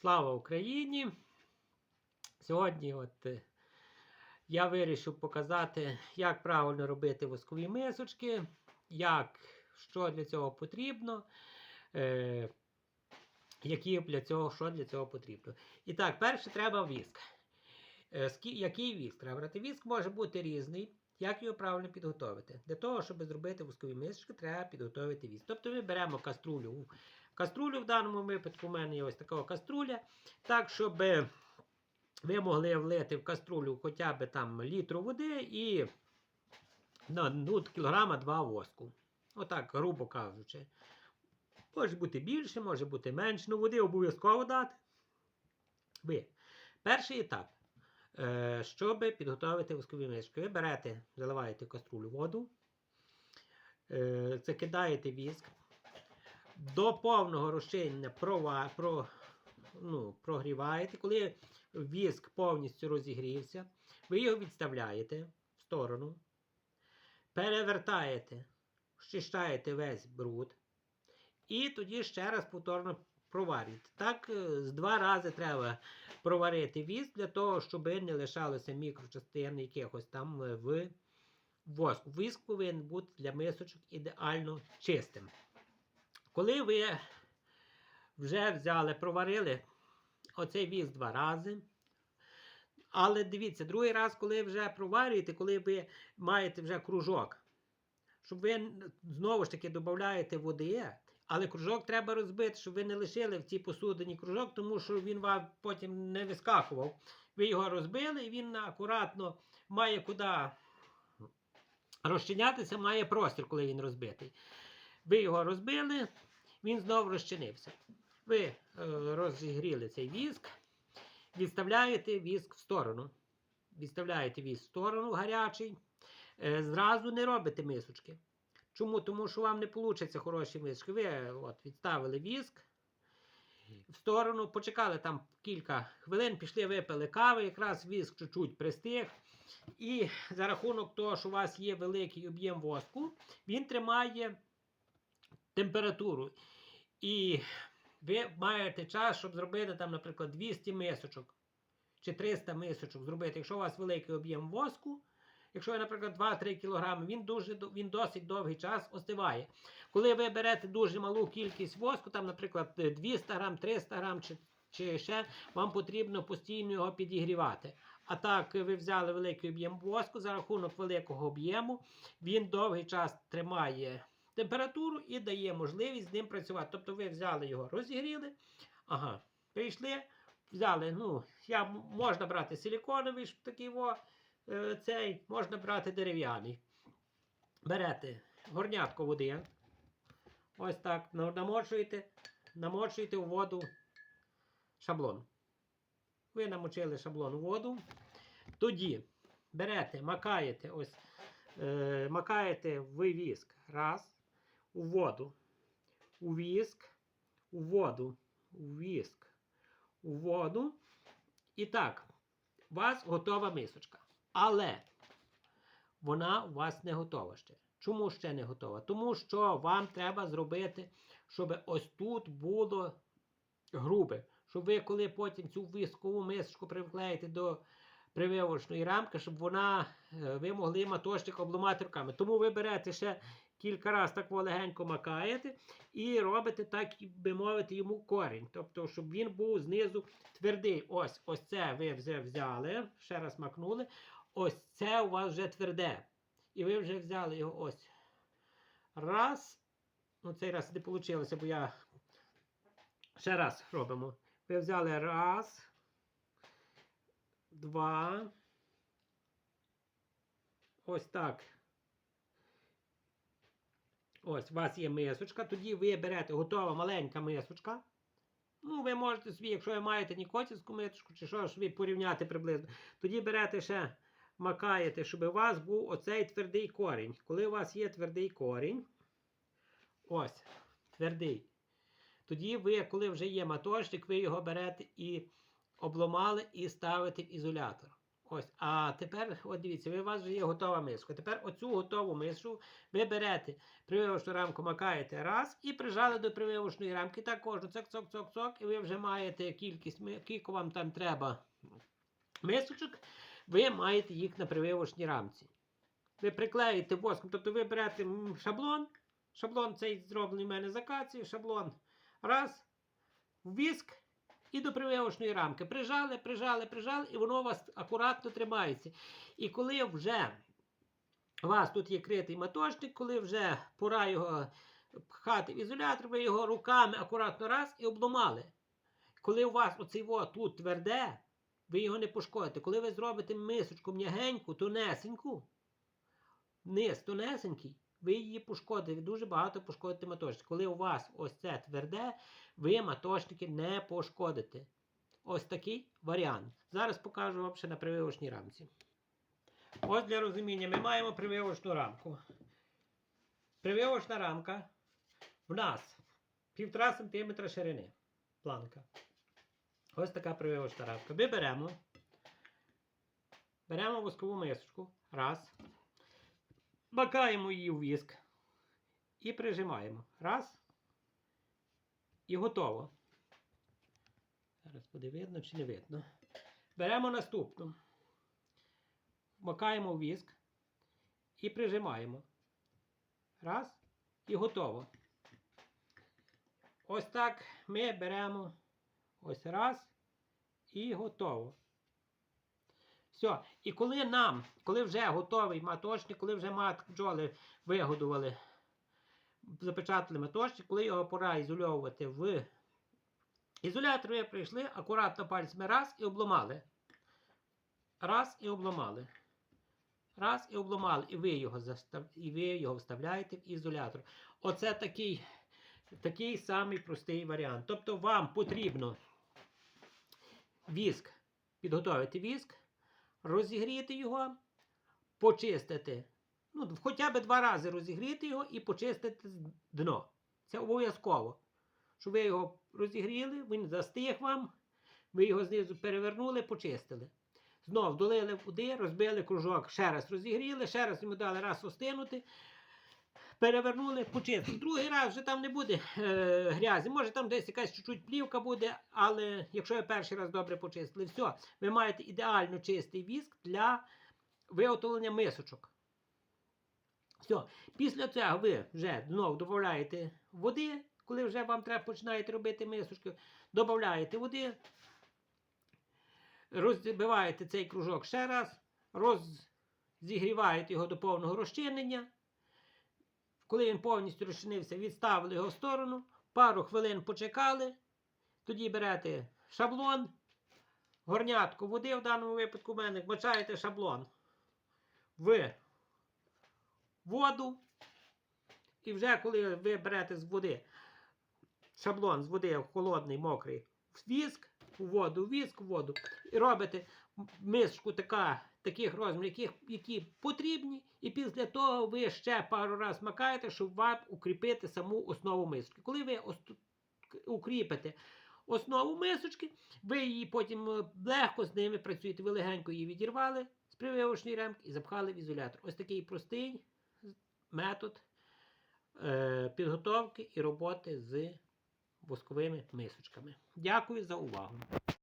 Слава Україні! Сьогодні от е, я вирішив показати, як правильно робити воскові мисочки, як, що для цього потрібно, е, які для цього, що для цього потрібно. І так, перше треба віск. Е, який віск? Треба віск може бути різний. Як його правильно підготовити? Для того, щоб зробити воскові мисочки, треба підготовити віск. Тобто ми беремо каструлю. Каструлю в даному випадку у мене є ось така каструля. Так, щоб ви могли влити в каструлю хоча б там літру води і ну, ну, кілограма два воску. Отак, грубо кажучи. Може бути більше, може бути менше. Ну, води обов'язково дати. Ви. Перший етап. Е, Щоб підготувати воскові мисочки, ви берете, заливаєте в каструлю воду, е, закидаєте віск, до повного розчинення прова, про, ну, прогріваєте. Коли віск повністю розігрівся, ви його відставляєте в сторону, перевертаєте, щищаєте весь бруд, і тоді ще раз повторно проварюєте. Так, е, з два рази треба проварити віск для того, щоб не лишалося мікрочастин якихось там е, в воску. Віск повинен бути для мисочок ідеально чистим. Коли ви вже взяли, проварили оцей віск два рази. Але дивіться, другий раз, коли вже проварюєте, коли ви маєте вже кружок, щоб ви знову ж таки додаєте води, але кружок треба розбити, щоб ви не лишили в цій посудині кружок, тому що він вам потім не вискакував. Ви його розбили, і він акуратно має куди розчинятися, має простір, коли він розбитий. Ви його розбили, він знову розчинився. Ви е, розігріли цей віск, відставляєте віск в сторону. Відставляєте віск в сторону гарячий. Е, зразу не робите мисочки. Чому? Тому що вам не вийде хороші мисочки. Ви от, відставили віск в сторону, почекали там кілька хвилин, пішли, випили кави, якраз віск чуть-чуть пристиг. І за рахунок того, що у вас є великий об'єм воску, він тримає температуру. І ви маєте час, щоб зробити там, наприклад, 200 мисочок чи 300 мисочок зробити. Якщо у вас великий об'єм воску, якщо, наприклад, 2-3 кг, він, дуже, він досить довгий час остиває. Коли ви берете дуже малу кількість воску, там, наприклад, 200 грам, 300 грам чи, чи ще, вам потрібно постійно його підігрівати. А так, ви взяли великий об'єм воску за рахунок великого об'єму, він довгий час тримає температуру і дає можливість з ним працювати. Тобто ви взяли його, розігріли, ага, прийшли, взяли, ну, я, можна брати силіконовий такий во, е, цей, можна брати дерев'яний. Берете горнятко води, ось так, намочуєте, намочуєте у воду шаблон. Ви намочили шаблон у воду. Тоді берете, макаєте, ось, е, макаєте в. Раз, у воду, у віск, у воду, у віск, у воду. І так, у вас готова мисочка. Але вона у вас не готова ще. Чому ще не готова? Тому що вам треба зробити, щоб ось тут було грубе. Щоб ви, коли потім цю вискову мисочку приклеїте до прививочної рамки, щоб вона, е, ви могли маточник обламати руками. Тому ви берете ще кілька разів так легенько макаєте і робите так, би мовити, йому корінь. Тобто, щоб він був знизу твердий. Ось ось це ви вже взяли, ще раз макнули. Ось це у вас вже тверде. І ви вже взяли його ось. Раз. Ну, цей раз не вийшло, бо я ще раз робимо. Ви взяли раз, два. Ось так. Ось, у вас є мисочка. Тоді ви берете готова маленька мисочка. Ну, ви можете собі, якщо ви маєте нікотівську мисочку, чи що ви порівняти приблизно. Тоді берете ще, макаєте, щоб у вас був оцей твердий корінь. Коли у вас є твердий корінь, ось, твердий. Тоді ви, коли вже є маточник, ви його берете і обломали і ставите в ізолятор. Ось, а тепер, от дивіться, ви у вас вже є готова миска. Тепер оцю готову мишу ви берете, прививочну рамку макаєте раз і прижали до прививочної рамки. Так кожну цок, цок, цок, цок, і ви вже маєте кількість, скільки вам там треба мисочок, ви маєте їх на прививочній рамці. Ви приклеїте воском, тобто ви берете шаблон. Шаблон цей зроблений в мене з акації, шаблон. Раз, віск і до прививочної рамки. Прижали, прижали, прижали, і воно у вас акуратно тримається. І коли вже у вас тут є критий маточник, коли вже пора його пхати в ізолятор, ви його руками акуратно раз і обломали. Коли у вас оцей во тут тверде, ви його не пошкодите. Коли ви зробите мисочку м'ягеньку, тонесеньку, низ тонесенький, ви її пошкодите. Дуже багато пошкодите маточник. Коли у вас ось це тверде, ви маточники не пошкодите. Ось такий варіант. Зараз покажу вам ще на прививочній рамці. Ось для розуміння ми маємо прививочну рамку. Прививочна рамка в нас 1,5 см ширини. Планка. Ось така прививочна рамка. Ми беремо. Беремо воскову мисочку. Раз. Макаємо її в віск. І прижимаємо. Раз. І готово. Зараз буде видно чи не видно. Беремо наступну. Макаємо в віск і прижимаємо. Раз. І готово. Ось так ми беремо ось раз і готово. Все. І коли нам, коли вже готовий маточник, коли вже мат бджоли вигодували, запечатали маточник, коли його пора ізольовувати в ізолятор, ви прийшли, акуратно пальцями раз і обломали. Раз і обломали. Раз і обломали. І ви його, застав... і ви його вставляєте в ізолятор. Оце такий, такий самий простий варіант. Тобто вам потрібно віск, підготовити віск, розігріти його, почистити. Ну, хоча б два рази розігріти його і почистити дно. Це обов'язково. Щоб ви його розігріли, він застиг вам, ви його знизу перевернули, почистили. Знов долили води, розбили кружок, ще раз розігріли, ще раз йому дали раз остинути. Перевернули, почистили. Другий раз вже там не буде е, грязі. Може там десь якась чуть-чуть плівка буде, але якщо ви перший раз добре почистили, все, ви маєте ідеально чистий віск для виготовлення мисочок. Все. Після цього ви вже знову додаєте води, коли вже вам треба починаєте робити мисочки, додаєте води, розбиваєте цей кружок ще раз, розігріваєте його до повного розчинення. Коли він повністю розчинився, відставили його в сторону, пару хвилин почекали, тоді берете шаблон, горнятку води, в даному випадку в мене, вмочаєте шаблон в воду. І вже коли ви берете з води шаблон з води холодний, мокрий в віск, у воду, віск, в воду, і робите миску така, таких розмірів, яких, які потрібні, і після того ви ще пару разів макаєте, щоб вам укріпити саму основу мисочки. Коли ви укріпите основу мисочки, ви її потім е, легко з ними працюєте. Ви легенько її відірвали з прививочної рамки і запхали в ізолятор. Ось такий простий метод е, підготовки і роботи з восковими мисочками. Дякую за увагу.